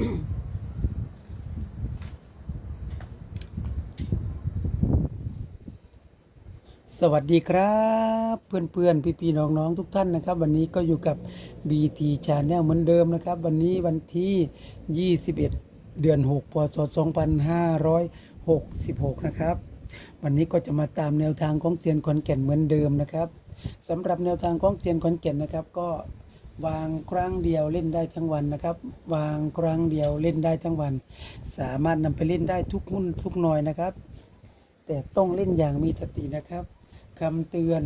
สวัสดีครับเพื่อนๆ พี่ๆน้องๆทุกท่านนะครับ วันนี้ก็อยู่กับ BT Channel เหมือนเดิมนะครับ วันนี้วันที่ 21 เดือน 6 พศ 2566 นะครับ วันนี้ก็จะมาตามแนวทางของเซียนขอนแก่นเหมือนเดิมนะครับสำหรับแนวทางของเซียนขอนแก่นนะครับ ก็ วางครั้งเดียวเล่นได้ทั้งวันนะครับ วางครั้งเดียวเล่นได้ทั้งวัน สามารถนำไปเล่นได้ทุกหุ้นทุกหน่อยนะครับ แต่ต้องเล่นอย่างมีสตินะครับคำเตือน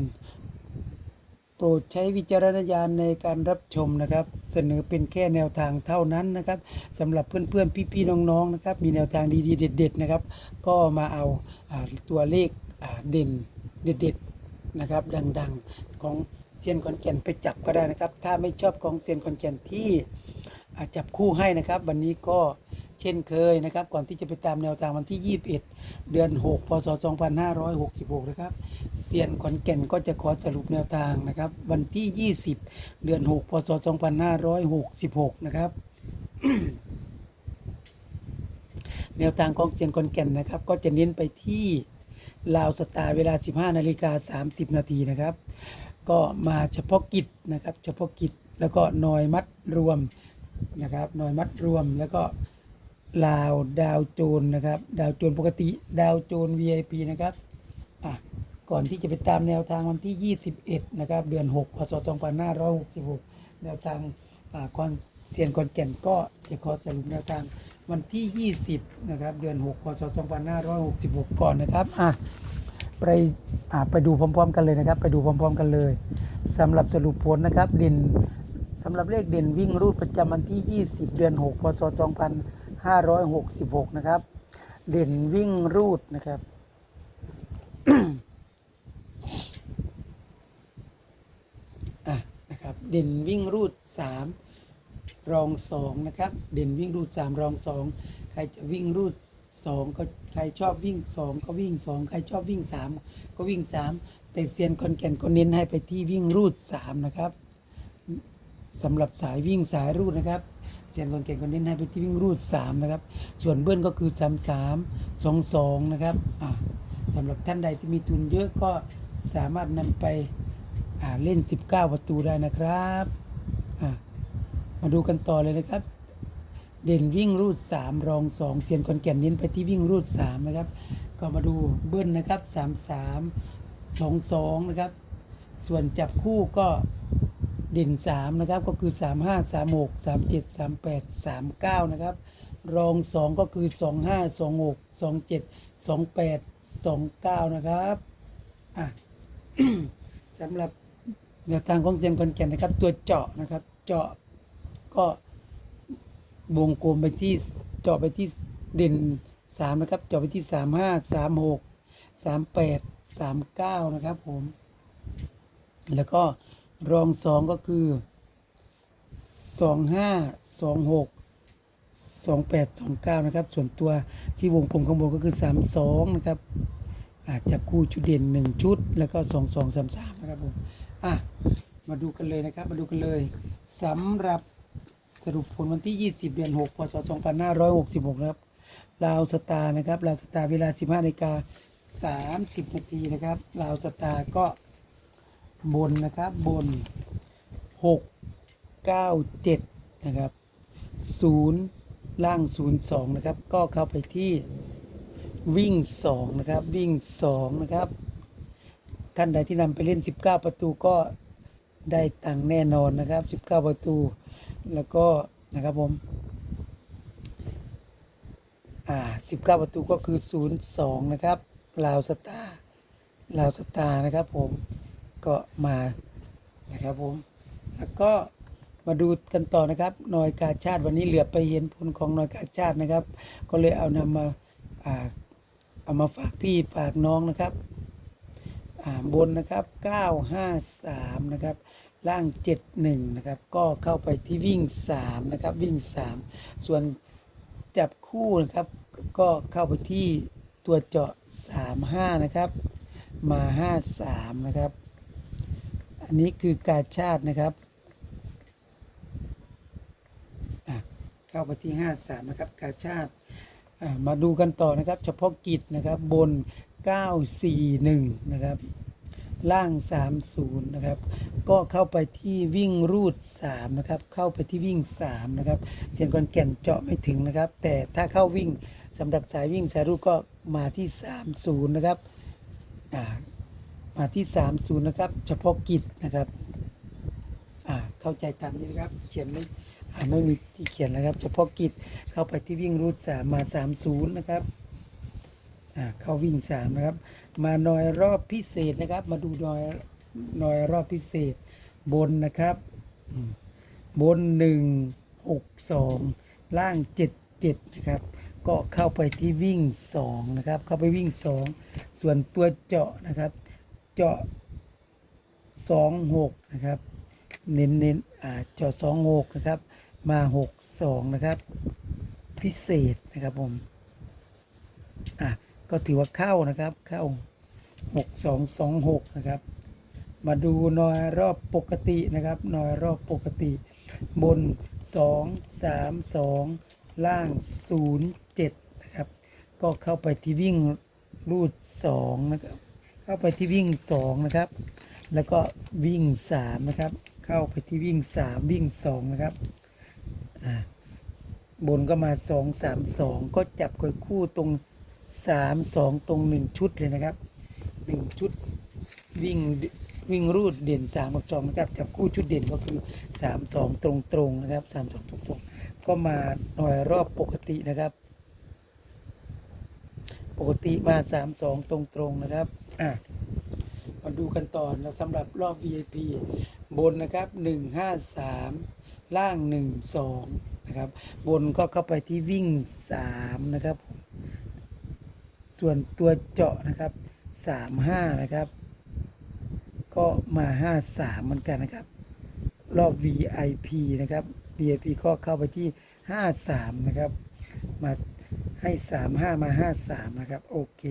โปรดใช้วิจารณญาณในการรับชมนะครับ เสนอเป็นแค่แนวทางเท่านั้นนะครับสำหรับเพื่อนๆพี่ๆน้องๆนะครับ มีแนวทางดีๆเด็ด ๆ นะครับ ก็มาเอาอาตัวเลขเด่นเด็ด ๆ นะครับ ดัง ๆของ ซียนคอนแก่นไปจับก็ได้นะครับ ถ้าไม่ชอบของเซียนคอนแก่นที่จับคู่ให้นะครับ วันนี้ก็เช่นเคยนะครับ ก่อนที่จะไปตามแนวทางวันที่ 21 เดือน 6 พศ 2566 นะครับเซียนขอนแก่นก็จะขอสรุปแนวทางนะครับ วันที่ 20 เดือน 6 พศ 2566 นะครับแนวทางของเซียนขอนแก่นนะครับ ก็จะเน้นไปที่ลาวสตาร์เวลา 15 นาฬิกา 30 นาทีนะครับ ก็มาเฉพาะกิจนะครับ เฉพาะกิจแล้วก็นอยมัดรวมนะครับนอยมัดรวมแล้วก็ลาวดาวโจนนะครับ ดาวโจนปกติดาวโจน VIP นะครับอะก่อนที่จะไปตามแนวทางวันที่ 21 นะครับ เดือน6พศ2566 แนวทางอ่าคอนเซียนคอนแก่นก็จะขอสรุปแนวทางวันที่ 20 นะครับ เดือน 6 พศ 2566 ก่อนนะครับ อะ ไป ไปดูพร้อม ๆ กันเลยนะครับ ไปดูพร้อม ๆ กันเลยสำหรับสรุปผลนะครับเด่นสำหรับเลขเด่นวิ่งรูดประจำวันที่ 20 เดือน 6 พศ 2566 นะครับ เด่นวิ่งรูดนะครับอะนะครับเด่นวิ่งรูด 3 รอง 2 นะครับ เด่นวิ่งรูด 3 รอง 2 ใครจะวิ่งรูด 2ก็ใครชอบวิ่ง2ก็วิ่ง2ใครชอบวิ่ง3ก็วิ่ง3แต่เซียนคอนแก่นก็เน้นให้ไปที่วิ่งรูด3นะครับสำหรับสายวิ่งสายรูดนะครับเซียนคอนแก่นก็เน้นให้ไปที่วิ่งรูด3นะครับ ส่วนเบิ้ลก็คือ3 3 2 2นะครับอ่าสำหรับท่านใดที่มีทุนเยอะก็สามารถนำไปอ่าเล่น 19 ประตูได้นะครับ มาดูกันต่อเลยนะครับ เด่นวิ่งรูด 3 รอง 2เซียนคอนแก่นเน้นไปที่วิ่งรูด 3 นะครับ ก็มาดูเบิ้ลนะครับ 3 3 2 2 นะครับ ส่วนจับคู่ก็เด่น 3 นะครับ ก็คือ 3 5 3 6 3 7 3 8 3 9 นะครับ รอง 2 ก็คือ 2 5 2 6 2 7 2 8 2 9 นะครับอะสำหรับแนวทางของเซียนคอนแก่นนะครับ ตัวเจาะนะครับ เจาะก็ วงกลมไปที่เจาะไปที่เด่นสามนะครับ เจาะไปที่สามห้าสามหกสามแปดสามเก้านะครับผม แล้วก็รองสองก็คือสองห้าสองหกสองแปดสองเก้านะครับ ส่วนตัวที่วงกลมข้างบนก็คือสามสองนะครับอาจับคู่ชุดเด่นหนึ่งชุด แล้วก็สองสองสามสามนะครับผม อะ มาดูกันเลยนะครับ มาดูกันเลยสำหรับ สรุปผลวันที่ 20 เดือน6พศ2566 นะครับลาวสตาร์นะครับลาวสตาร์เวลา 15นาฬิกา30 นาทีนะครับลาวสตาร์ก็บนนะครับบน 6 9 7 นะครับ 0 ล่าง 02 นะครับ ก็เข้าไปที่วิ่ง 2 นะครับ วิ่ง 2 นะครับ ท่านใดที่นำไปเล่น 19 ประตูก็ได้ตังแน่นอนนะครับ 19 ประตู แล้วก็นะครับผมอ่า19ประตูก็คือ02นะครับลาวสตาร์ลาวสตาร์นะครับผมก็มานะครับผมแล้วก็มาดูกันต่อนะครับน่วยกาชาติวันนี้เหลือไปเห็นผลของน่วยกาชาตินะครับ ก็เลยเอานำมาอ่าเอามาฝากพี่ฝากน้องนะครับอ่าบนนะครับ 953 นะครับ ล่าง 71 นะครับ ก็เข้าไปที่วิ่ง 3 นะครับ วิ่ง 3 ส่วนจับคู่นะครับ ก็เข้าไปที่ตัวเจาะ 35 นะครับ มา 53 นะครับ อันนี้คือกาชาตินะครับเข้าไปที่ห้าสามนะครับ กาชาติมาดูกันต่อนะครับ เฉพาะกิจนะครับบน 941 นะครับ ล่าง 30 นะครับ ก็เข้าไปที่วิ่งรูด 3 นะครับ เข้าไปที่วิ่ง 3 นะครับ เสียงกอนแก่นเจาะไม่ถึงนะครับ แต่ถ้าเข้าวิ่งสำหรับสายวิ่งสายรูดก็มาที่ 30 นะครับอ่ามาที่ 30 นะครับ เฉพาะกิจนะครับอ่าเข้าใจตามนี้นะครับ เขียนไม่อ่าไม่มีที่เขียนนะครับ เฉพาะกิจเข้าไปที่วิ่งรูดสามมาสามศูนย์นะครับ เข้าวิ่งสามนะครับ มาหน่อยรอบพิเศษนะครับ มาดูหน่อยหน่อยรอบพิเศษบนนะครับบนหนึ่งหกสองล่างเจ็ดเจ็ดนะครับ ก็เข้าไปที่วิ่งสองนะครับ เข้าไปวิ่งสองส่วนตัวเจาะนะครับ เจาะสองหกนะครับ เน้นเน้นอ่าจอสองหกนะครับ มาหกสองนะครับ พิเศษนะครับผมอะ ก็ถือว่าเข้านะครับ เข้าหกสองสองหกนะครับ มาดูหนอยรอบปกตินะครับหนอยรอบปกติ บนสองสามสองล่างศูนย์เจ็ดนะครับ ก็เข้าไปที่วิ่งรูดสองนะครับเข้าไปที่วิ่งสองนะครับ แล้วก็วิ่งสามนะครับ เข้าไปที่วิ่งสามวิ่งสองนะครับบนก็มาสองสามสองก็จับกอยคู่ตรง สามสองตรงหนึ่งชุดเลยนะครับหนึ่งชุดวิ่งวิ่งรูดเด่นสามกับสองนะครับจับคู่ชุดเด่นก็คือสามสองตรงตรงนะครับสามสองตรงตรงก็มาหน่อยรอบปกตินะครับ ปกติมาสามสองตรงตรงนะครับอะมาดูกันต่อนะสำหรับรอบ VIP บนนะครับ153ล่าง12นะครับ บนก็เข้าไปที่วิ่ง3นะครับ ส่วนตัวเจาะนะครับ35นะครับ ก็มา53เหมือนกันนะครับ รอบ VIP นะครับ VIP ก็เข้าไปที่53นะครับ มาให้35มา53นะครับ โอเค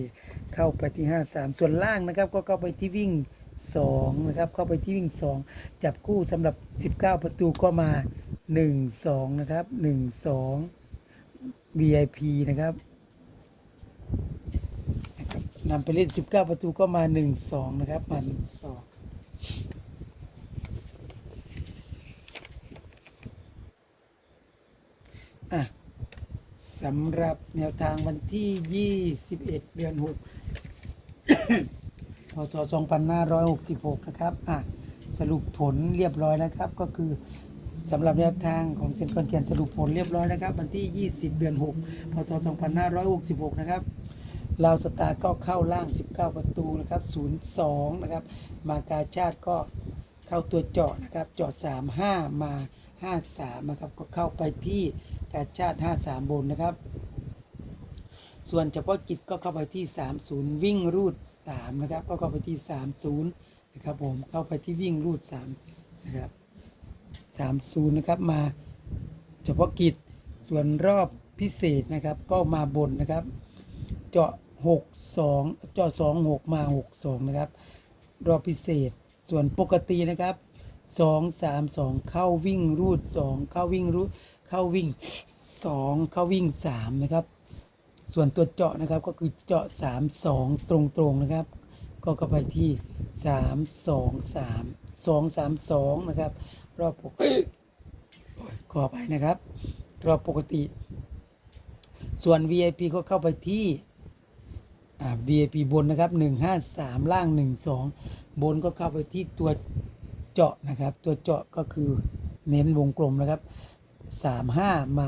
เข้าไปที่53ส่วนล่างนะครับ ก็เข้าไปที่วิ่ง2นะครับ เข้าไปที่วิ่ง2จับคู่สำหรับ19ประตูก็มา1 2นะครับ1 2 VIP นะครับนะครับ นำไปเล่น 19 ประตูก็มา 1 2 นะครับ มา 1 2อะสำหรับแนวทางวันที่ 21 เดือน 6 พศ 2566 นะครับ อะ สรุปผลเรียบร้อยแล้วครับ ก็คือสำหรับแนวทางของเซนคอนแกนสรุปผลเรียบร้อยนะครับ วันที่ 20 เดือน 6 พศ 2566 นะครับ ลาวสตาร์ก็เข้าล่าง 19 ประตูนะครับ 02 นะครับ มากาชาติก็เข้าตัวเจาะนะครับเจาะ35 มา 53 นะครับ ก็เข้าไปที่กาชาติ 53 บนนะครับ ส่วนเฉพาะกิจก็เข้าไปที่ 30 วิ่งรูด 3 นะครับ ก็เข้าไปที่ 30 นะครับผม เข้าไปที่วิ่งรูด 3 นะครับ 30 นะครับ มาเฉพาะกิจ ส่วนรอบพิเศษนะครับ ก็มาบนนะครับ เจาะ 62เจาะ26 มา 62 นะครับ รอบพิเศษส่วนปกตินะครับ 2 3 2 เข้าวิ่งรูด 2 เข้าวิ่งรูดเข้าวิ่ง 2 เข้าวิ่ง 3 นะครับ ส่วนตัวเจาะนะครับก็คือเจาะ 3 2 ตรงๆนะครับ ก็เข้าไปที่ 3 2 3 2 3 2 นะครับ รอบปกติโอ้ยขอไปนะครับ รอบปกติ ส่วน VIP ก็เข้าไปที่ VIP บนนะครับ 153 ล่าง 12 บนก็เข้าไปที่ตัวเจาะนะครับ ตัวเจาะก็คือเน้นวงกลมนะครับ 35 มา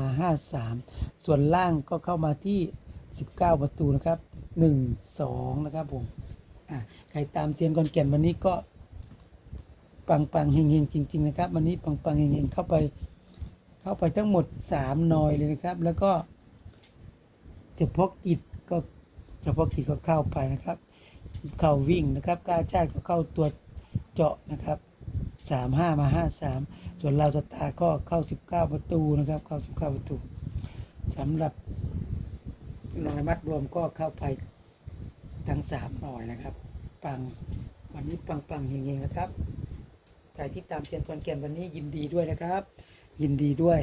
53 ส่วนล่างก็เข้ามาที่ 19 ประตูนะครับ 1 2 นะครับผมใครตามเซียนกอนแก่นวันนี้ก็ปังปังๆเฮงเฮงจริง ๆ นะครับ วันนี้ปังปังๆเฮงเฮงเข้าไปเข้าไปทั้งหมด3นอยเลยนะครับ แล้วก็เฉพาะกิจ ฉพาะกิจก็เข้าไปนะครับเข้าวิ่งนะครับกาชาติก็เข้าตัวเจาะนะครับสามห้ามาห้าสามส่วนเราวสตาก็เข้าสิบเก้าประตูนะครับ เข้าสิบเก้าประตูสำหรับหน่อยมัดรวมก็เข้าไปทั้งสามหน่อยนะครับ ปังวันนี้ปังปังๆเฮงๆนะครับใครที่ตามเชียนคอนแกนวันนี้ยินดีด้วยนะครับ ยินดีด้วย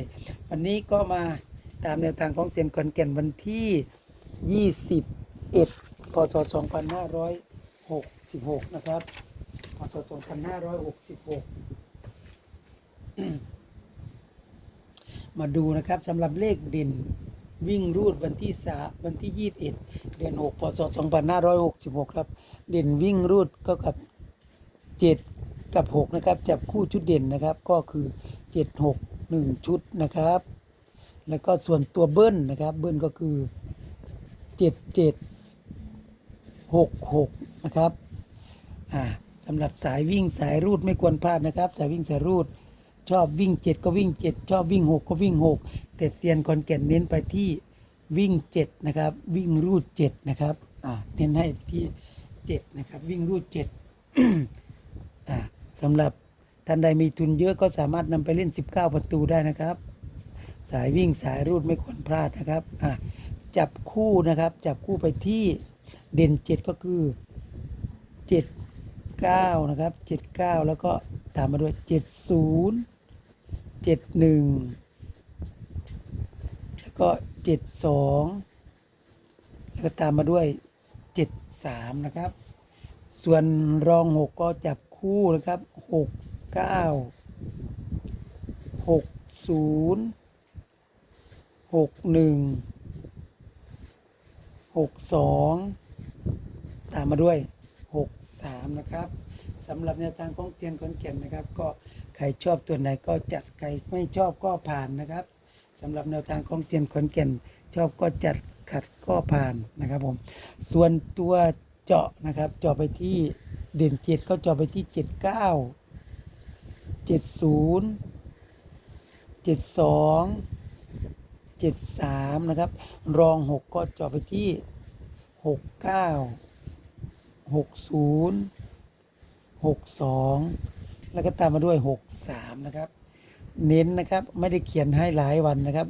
วันนี้ก็มาตามแนวทางของเซียนขอนแกนวันที่ 21พศ2566 นะครับพศ2566 มาดูนะครับสำหรับเลขเด่นวิ่งรูดวันที่สาวันที่ 21 เดือน6พศ2566 ครับ เด่นวิ่งรูดก็กับ 7 กับ 6 นะครับ จับคู่ชุดเด่นนะครับ ก็คือ 7 6 1 ชุดนะครับ แล้วก็ส่วนตัวเบิ้ลนะครับ เบิ้ลก็คือ 7 7 6 6 นะครับอ่าสำหรับสายวิ่งสายรูดไม่ควรพลาดนะครับ สายวิ่งสายรูดชอบวิ่ง 7 ก็วิ่ง 7 ชอบวิ่ง 6 ก็วิ่ง 6 แต่เซียนคอนแก่นเน้นไปที่วิ่ง 7 นะครับ วิ่งรูด 7 นะครับอ่าเน้นให้ที่7นะครับ วิ่งรูด7อ่าสำหรับท่านใดมีทุนเยอะก็สามารถนำไปเล่น 19 ประตูได้นะครับ สายวิ่งสายรูดไม่ควรพลาดนะครับอะ จับคู่นะครับ จับคู่ไปที่เด่น7ก็คือ7 9นะครับ7 9แล้วก็ตามมาด้วย70 71แล้วก็72แล้วก็ตามมาด้วย73นะครับ ส่วนรอง6ก็จับคู่นะครับ6 9 6 0หกหนึ่ง หกสองตามมาด้วยหกสามนะครับสำหรับแนวทางของเซียนขอนแก่นนะครับ ก็ใครชอบตัวไหนก็จัดใครไม่ชอบก็ผ่านนะครับสำหรับแนวทางของเซียนขอนแก่น ชอบก็จัดขัดก็ผ่านนะครับผมส่วนตัวเจาะนะครับเจาะไปที่เด่นเจ็ดก็เจาะไปที่เจ็ดเก้าเจ็ดศูนย์เจ็ดสอง เจ็ดสามนะครับ รองหกก็เจาะไปที่หกเก้าหกศูนย์หกสองแล้วก็ตามมาด้วยหกสามนะครับ เน้นนะครับไม่ได้เขียนให้หลายวันนะครับ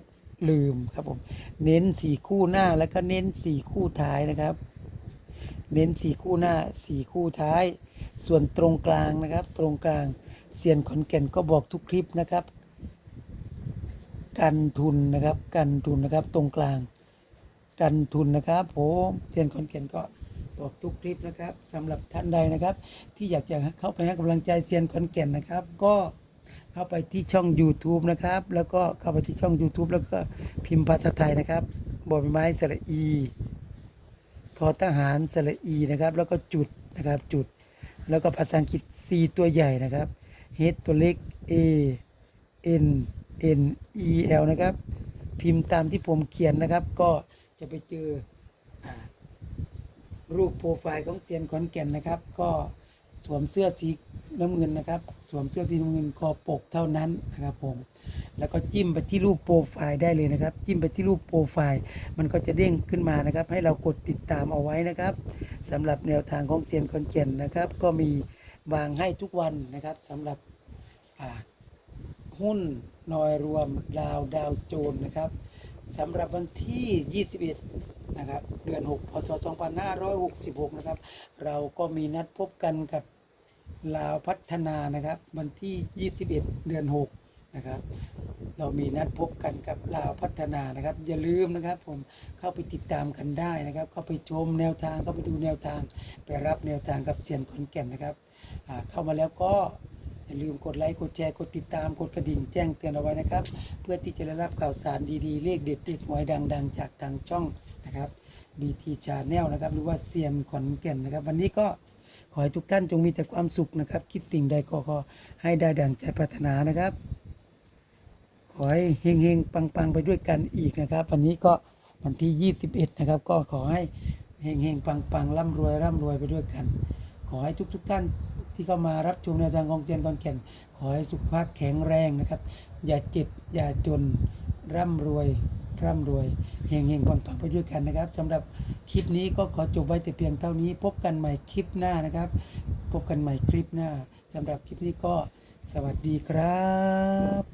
ลืมครับผมเน้นสี่คู่หน้าแล้วก็เน้นสี่คู่ท้ายนะครับ เน้นสี่คู่หน้าสี่คู่ท้าย ส่วนตรงกลางนะครับ ตรงกลางเซียนขอนแก่นก็บอกทุกคลิปนะครับ กันทุนนะครับ กันทุนนะครับตรงกลาง กันทุนนะครับผมเซียนคอนแก่นก็บอกทุกคลิปนะครับสำหรับท่านใดนะครับ ที่อยากจะเข้าไปให้กำลังใจเซียนคอนแก่นนะครับ ก็เข้าไปที่ช่อง YouTube นะครับ แล้วก็เข้าไปที่ช่อง YouTube แล้วก็พิมพ์ภาษาไทยนะครับบอใบไม้สระอีทอทหารสระอีนะครับ แล้วก็จุดนะครับจุด แล้วก็ภาษาอังกฤษ C ตัวใหญ่นะครับ H ตัวเล็ก A N N E L นะครับ พิมพ์ตามที่ผมเขียนนะครับ ก็จะไปเจออรูปโปรไฟล์ของเซียนขอนแก่นนะครับ ก็สวมเสื้อสีน้ำเงินนะครับ สวมเสื้อสีน้ำเงินคอปกเท่านั้นนะครับผม แล้วก็จิ้มไปที่รูปโปรไฟล์ได้เลยนะครับ จิ้มไปที่รูปโปรไฟล์ มันก็จะเด้งขึ้นมานะครับ ให้เรากดติดตามเอาไว้นะครับสำหรับแนวทางของเซียนขอนแก่นนะครับ ก็มีวางให้ทุกวันนะครับสำหรับอ่า หุ้นนอยรวมดาวดาวโจนนะครับสำหรับวันที่ 21 นะครับ เดือน 6 พศ 2566 นะครับ เราก็มีนัดพบกันกับลาวพัฒนานะครับ วันที่ 21 เดือน 6 นะครับ เรามีนัดพบกันกับลาวพัฒนานะครับ อย่าลืมนะครับ ผมเข้าไปติดตามกันได้นะครับ เข้าไปชมแนวทางเข้าไปดูแนวทาง ไปรับแนวทางกับเซียนขอนแก่นนะครับเข้ามาแล้วก็ อย่าลืมกดไลค์กดแชร์กดติดตามกดกระดิ่งแจ้งเตือนเอาไว้นะครับ เพื่อที่จะได้รับข่าวสารดีๆ เลขเด็ดเด็ดๆหวยดัง ๆ จากทางช่องนะครับ BT Channel นะครับ หรือว่าเซียนขอนแก่นนะครับ วันนี้ก็ขอให้ทุกท่านจงมีแต่ความสุขนะครับ คิดสิ่งใดก็ขอให้ได้ดังใจปรารถนานะครับ ขอให้เฮงๆปังๆ ไปด้วยกันอีกนะครับ วันนี้ก็วันที่ 21 นะครับ ก็ขอให้เฮงๆปังๆร่ำรวยร่ำรวยไปด้วยกัน ขอให้ทุกๆท่าน ที่เข้ามารับชมแนวทางของเซียนกอนแก่น ขอให้สุขภาพแข็งแรงนะครับ อย่าเจ็บ อย่าจน ร่ำรวย ร่ำรวยเฮงเฮงปังๆไปด้วยกันนะครับสำหรับคลิปนี้ก็ขอจบไว้แต่เพียงเท่านี้ พบกันใหม่คลิปหน้านะครับ พบกันใหม่คลิปหน้าสำหรับคลิปนี้ก็สวัสดีครับ